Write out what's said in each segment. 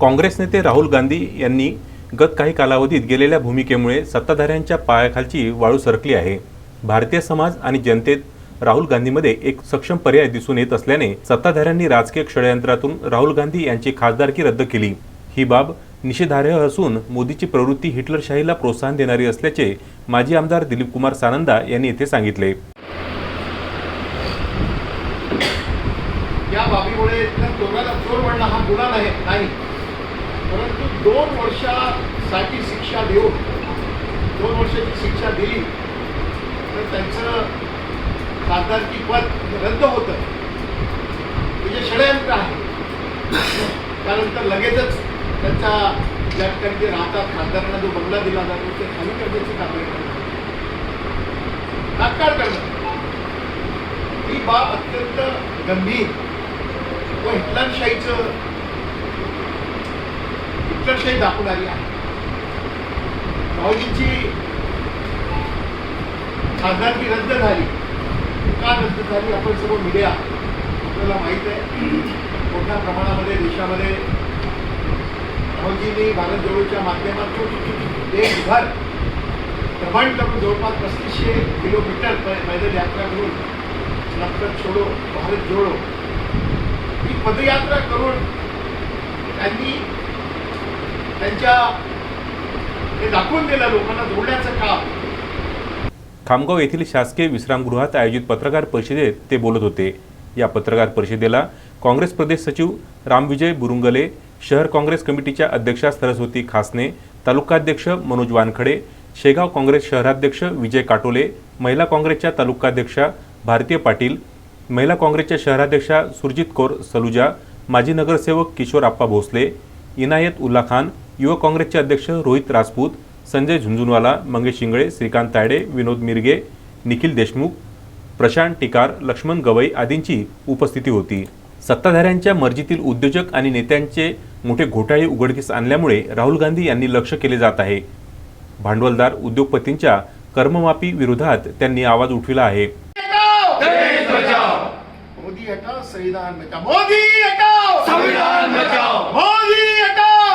काँग्रेस नेते राहुल गांधी यांनी गत काही कालावधीत गेलेल्या भूमिकेमुळे सत्ताधाऱ्यांच्या पायाखालची वाळू सरकली आहे. भारतीय समाज आणि जनतेत राहुल गांधीमध्ये एक सक्षम पर्याय दिसून येत असल्याने सत्ताधाऱ्यांनी राजकीय षडयंत्रातून राहुल गांधी यांची खासदारकी रद्द केली. ही बाब निषेधार्ह असून मोदीची प्रवृत्ती हिटलरशाहीला प्रोत्साहन देणारी असल्याचे माजी आमदार दिलीप कुमार सानंदा यांनी येथे सांगितले. या बाबीमुळे चोर म्हणणं हा गुन्हा नाही. परंतु दोन वर्षासाठी शिक्षा देऊन दोन वर्षाची शिक्षा दिली. तर त्यांचं खासदारकी पद रद्द होतं. म्हणजे षडयंत्र आहे. त्यानंतर लगेचच त्यांचा ज्या ठिकाणी ते राहतात खासदारांना जो बंगला दिला जातो ते खाली करण्याची कारवाई करतात. तात्काळ करणं ही बाब अत्यंत गंभीर व हिटलरशाहीचं हिटलरशाही दाखवणारी आहे. भाऊजींची खासदारकी रद्द झाली. का रद्द झाली? आपण सर्व मीडिया आपल्याला माहीत आहे. मोठ्या प्रमाणामध्ये देशामध्ये भाऊजींनी भारत जोडोच्या माध्यमातून देशभर भ्रमण करून जवळपास पस्तीसशे किलोमीटर पैदल यात्रा करून नफरत छोडो भारत जोडो. ही पदयात्रा करून त्यांनी त्यांच्या हे दाखवून दिलं लोकांना जोडण्याचं काम. खामगाव येथील शासकीय विश्रामगृहात आयोजित पत्रकार परिषदेत ते बोलत होते. या पत्रकार परिषदेला काँग्रेस प्रदेश सचिव रामविजय बुरुंगले शहर काँग्रेस कमिटीच्या अध्यक्षा सरस्वती खासने तालुकाध्यक्ष मनोज वानखडे शेगाव काँग्रेस शहराध्यक्ष विजय काटोले महिला काँग्रेसच्या तालुकाध्यक्षा भारतीय पाटील महिला काँग्रेसच्या शहराध्यक्षा सुरजित कौर सलुजा माजी नगरसेवक किशोर आप्पा भोसले इनायत उल्ला खान युवक काँग्रेसचे अध्यक्ष रोहित राजपूत संजय झुंझुनवाला मंगेश शिंगळे श्रीकांत तायडे विनोद मिरगे निखिल देशमुख प्रशांत टिकार लक्ष्मण गवई आदींची उपस्थिती होती. सत्ताधाऱ्यांच्या मर्जीतील उद्योजक आणि नेत्यांचे मोठे घोटाळे उघडकीस आणल्यामुळे राहुल गांधी यांनी लक्ष केले जात आहे. भांडवलदार उद्योगपतींच्या कर्ममापी विरोधात त्यांनी आवाज उठविला आहे. संविधान बचाओ. मोदी हटाओ संविधान बचाओ. मोदी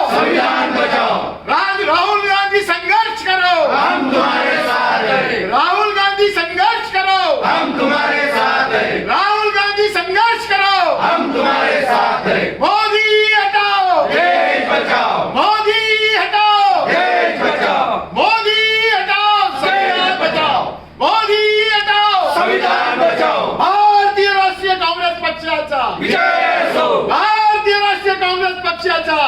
हटाओ संविधान बचाओ राज राहुल गांधी संघर्ष करो हम तुम्हारे साथ हैं राहुल गांधी संघर्ष करो हम तुम्हारे साथ हैं राहुल गांधी संघर्ष करो हम तुम्हारे साथ हैं मोदी हटाओ देश बचाओ मोदी हटाओ देश बचाओ मोदी हटाओ संविधान बचाओ मोदी हटाओ संविधान बचाओ भारतीय राष्ट्रीय काँग्रेस पक्षाचा विजय असो भारतीय राष्ट्रीय काँग्रेस पक्षाचा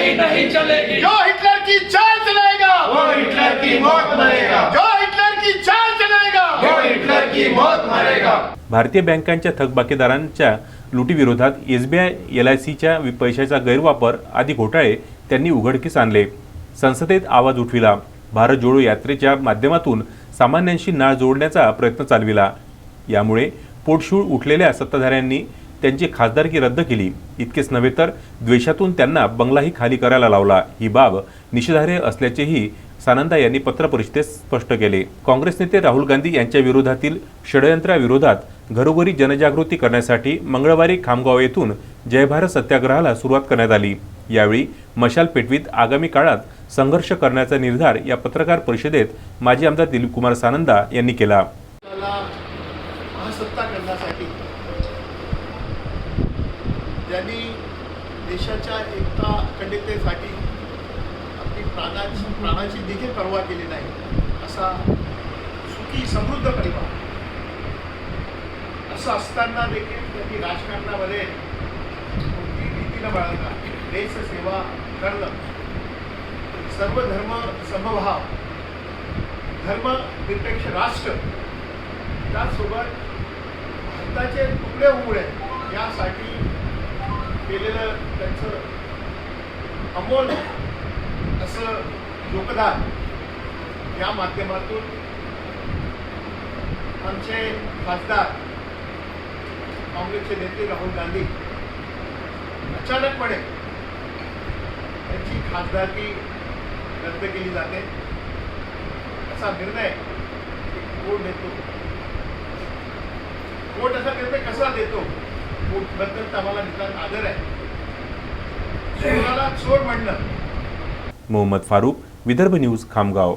तानाशाही नहीं चलेगी। जो हिटलर की चाल चलेगा वो हिटलर की मौत मरेगा। जो हिटलर की चाल चलेगा वो हिटलर की मौत मरेगा। भारतीय बँकांच्या थकबाकीदारांच्या लुटीविरोधात S B I L I सीच्या पैशाचा गैरवापर आदी घोटाळे त्यांनी उघडकीस आणले. संसदेत आवाज उठविला. भारत जोडो यात्रेच्या माध्यमातून सामान्यांशी नाळ जोडण्याचा प्रयत्न चालविला. यामुळे पोटशूळ उठलेल्या सत्ताधाऱ्यांनी त्यांची खासदारकी रद्द केली. इतकेच नव्हे तर द्वेषातून त्यांना बंगलाही खाली करायला लावला. ही बाब निषेधार्ह असल्याचेही सानंदा यांनी पत्रपरिषदेत स्पष्ट केले. काँग्रेस नेते राहुल गांधी यांच्या विरोधातील षडयंत्राविरोधात घरोघरी जनजागृती करण्यासाठी मंगळवारी खामगाव येथून जय भारत सत्याग्रहाला सुरुवात करण्यात आली. यावेळी मशाल पेटवीत आगामी काळात संघर्ष करण्याचा निर्धार या पत्रकार परिषदेत माजी आमदार दिलीप कुमार सानंदा यांनी केला. ज्यांनी देशाच्या एकता अखंडतेसाठी आपली प्राणाची प्राणाची देखील पर्वा केली नाही असा सुखी समृद्ध परिवार. असं असताना देखील त्यांनी राजकारणामध्ये कोणती भीती न बाळगता देशसेवा करणं. सर्व धर्म समभाव. धर्मनिरपेक्ष राष्ट्र. त्याचसोबत भारताचे तुकडे उघडे यासाठी केलेलं त्यांचं अमोल असं योगदान या माध्यमातून आमचे खासदार काँग्रेसचे नेते राहुल गांधी अचानकपणे त्यांची खासदारकी रद्द केली जाते. असा निर्णय कोर्ट देतो? कोर्ट असा निर्णय कसा देतो? कोर्टबद्दल आम्हाला निदान आदर आहे. कोणाला चोर म्हणणं? मोहम्मद फारूक विदर्भ न्यूज खामगाव.